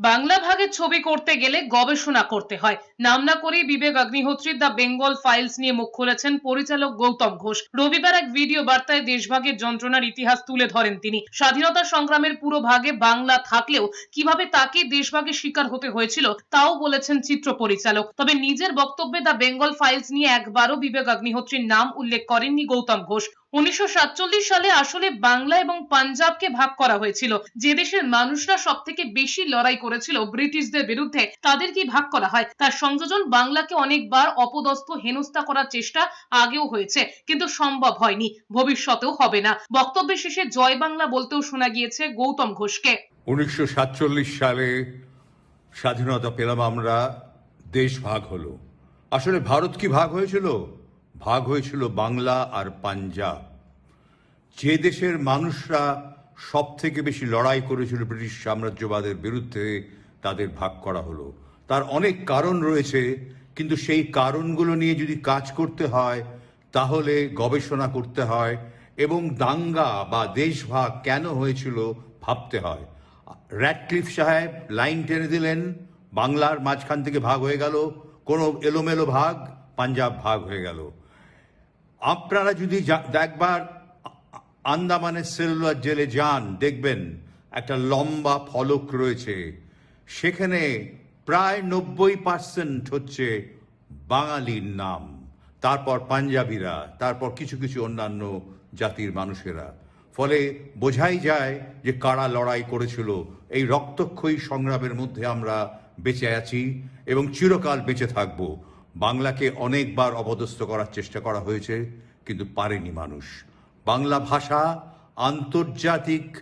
বাংলা ভাগের ছবি করতে গেলে গবেষণা করতে হয়। নাম না করেই বিবেক অগ্নিহোত্রী দ্য বেঙ্গল ফাইলস নিয়ে মুখ খুলেছেন পরিচালক গৌতম ঘোষ। রবিবার এক ভিডিও বার্তায় দেশভাগের যন্ত্রণার ইতিহাস তুলে ধরেন তিনি। স্বাধীনতা সংগ্রামের পুরো ভাগে বাংলা থাকলেও কীভাবে তাকে দেশভাগের শিকার হতে হয়েছিল, তাও বলেছেন চিত্র পরিচালক। তবে নিজের বক্তব্যে দ্য বেঙ্গল ফাইলস নিয়ে একবারও বিবেক অগ্নিহোত্রীর নাম উল্লেখ করেননি গৌতম ঘোষ। উনিশশো সাতচল্লিশ সালে আসলে বাংলা এবং পাঞ্জাবকে ভাগ করা হয়েছিল। যে দেশের মানুষরা সব থেকে বেশি লড়াই করেছিল ব্রিটিশদের বিরুদ্ধে তাদের কি ভাগ করা হয়। তার সংযোজন বাংলাকে অনেকবার অপদস্থ, হেনস্থা করার চেষ্টা আগেও হয়েছে, কিন্তু সম্ভব হয়নি। ভবিষ্যতেও হবে না। বক্তব্যের শেষে জয় বাংলা বলতেও শোনা গিয়েছে গৌতম ঘোষকে। উনিশশো সাতচল্লিশ সালে স্বাধীনতা পেলাম আমরা, দেশ ভাগ হলো। আসলে ভারত কি ভাগ হয়েছিল? ভাগ হয়েছিল বাংলা আর পাঞ্জাব। যে দেশের মানুষরা সব থেকে বেশি লড়াই করেছিল ব্রিটিশ সাম্রাজ্যবাদের বিরুদ্ধে, তাদের ভাগ করা হলো। তার অনেক কারণ রয়েছে, কিন্তু সেই কারণগুলো নিয়ে যদি কাজ করতে হয়, তাহলে গবেষণা করতে হয় এবং দাঙ্গা বা দেশভাগ কেন হয়েছিল ভাবতে হয়। র্যাডক্লিফ সাহেব লাইন টেনে দিলেন, বাংলার মাঝখান থেকে ভাগ হয়ে গেল, কোনো এলোমেলো ভাগ, পাঞ্জাব ভাগ হয়ে গেল। আপনারা যদি একবার আন্দামানের সেলুলার জেলে যান, দেখবেন একটা লম্বা ফলক রয়েছে। সেখানে প্রায় নব্বই পার্সেন্ট হচ্ছে বাঙালির নাম। তারপর পাঞ্জাবিরা, তারপর কিছু কিছু অন্যান্য জাতির মানুষেরা। ফলে বোঝাই যায় যে কারা লড়াই করেছিল। এই রক্তক্ষয়ী সংগ্রামের মধ্যে আমরা বেঁচে আছি এবং চিরকাল বেঁচে থাকব। বাংলাকে অনেকবার অপদস্থ করার চেষ্টা করা হয়েছে, কিন্তু পারেনি মানুষ। বাংলা ভাষা আন্তর্জাতিক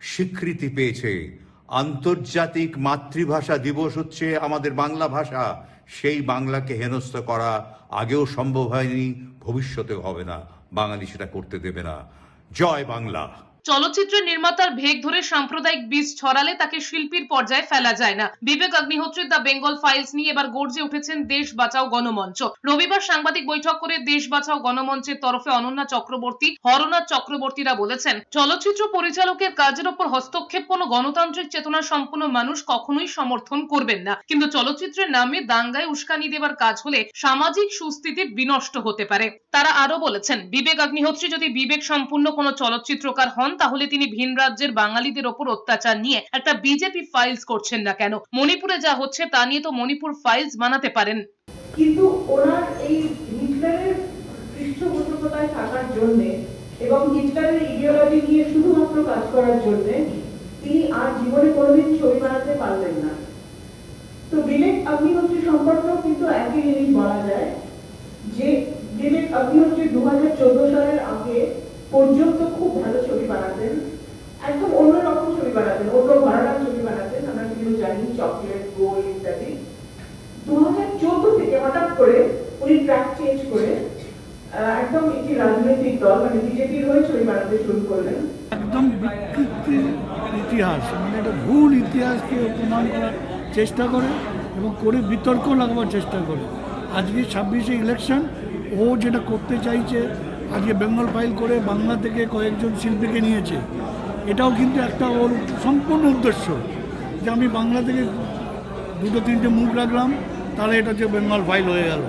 স্বীকৃতি পেয়েছে। আন্তর্জাতিক মাতৃভাষা দিবস হচ্ছে আমাদের বাংলা ভাষা। সেই বাংলাকে হেনস্থ করা আগেও সম্ভব হয়নি, ভবিষ্যতেও হবে না। বাঙালি সেটা করতে দেবে না। জয় বাংলা। চলচ্চিত্রের নির্মাতার ভেগ ধরে সাম্প্রদায়িক বীজ ছড়ালে তাকে শিল্পীর পর্যায়ে ফেলা যায় না। বিবেক অগ্নিহোত্রীর দ্য বেঙ্গল ফাইলস নিয়ে এবার গর্জে উঠেছেন দেশ বাঁচাও গণমঞ্চ। রবিবার সাংবাদিক বৈঠক করে দেশ বাঁচাও গণমঞ্চের তরফে অনন্যা চক্রবর্তী হরনাথ চক্রবর্তীরা বলেছেন, চলচ্চিত্র পরিচালকের কাজের ওপর হস্তক্ষেপ কোনো গণতান্ত্রিক চেতনা সম্পন্ন মানুষ কখনোই সমর্থন করবেন না। কিন্তু চলচ্চিত্রের নামে দাঙ্গায় উস্কানি দেওয়ার কাজ হলে সামাজিক সুস্থিতি বিনষ্ট হতে পারে। তারা আরও বলেছেন, বিবেক অগ্নিহোত্রী যদি বিবেক সম্পূর্ণ কোনো চলচ্চিত্রকার হন তাহলে তিনি ভিন রাজ্যের বাঙালিদের ওপর অত্যাচার নিয়ে একটা বিজেপি ফাইলস করছেন না কেন? মণিপুরে যা হচ্ছে তা নিয়ে তো মণিপুর ফাইলস বানাতে পারেন। কিন্তু ওনার এই পৃষ্ঠপোষকতায় থাকার জন্য এবং হিটলারের ইডিওলজি নিয়ে শুধুমাত্র কাজ করার জন্য তিনি আর জীবনে কোনোদিন ছবি বানাতে পারলেন না। তো বিবেক অগ্নিহোত্রী সম্পর্কেও কিন্তু একই জিনিস বলা যায় যে বিবেক দু হাজার চোদ্দ সালের আগে পর্যন্ত খুব ভালো ছবি বানাতেন। একদম অন্যরকম ছবি বানাতেন, অন্য ঘরানার ছবি বানাতেন, আমরা কিন্তু জানি, চকলেট, গোল ইত্যাদি। দু হাজার চোদ্দ থেকে হঠাৎ করে উনি ট্র্যাক চেঞ্জ করে একদম একটি রাজনৈতিক দল মানে বিজেপির হয়ে ছবি বানাতে শুরু করলেন। একদম ইতিহাস মানে একটা ভুল ইতিহাসকে করার চেষ্টা করে এবং করে বিতর্ক লাগাবার চেষ্টা করে। আজকে ছাব্বিশে ইলেকশন ও যেটা করতে চাইছে আজকে বেঙ্গল ফাইল করে বাংলা থেকে কয়েকজন শিল্পীকে নিয়েছে। এটাও কিন্তু একটা ওর সম্পূর্ণ উদ্দেশ্য যে আমি বাংলা থেকে দুটো, তিনটে মুখ রাখলাম, তাহলে এটা যে বেঙ্গল ফাইল হয়ে গেল।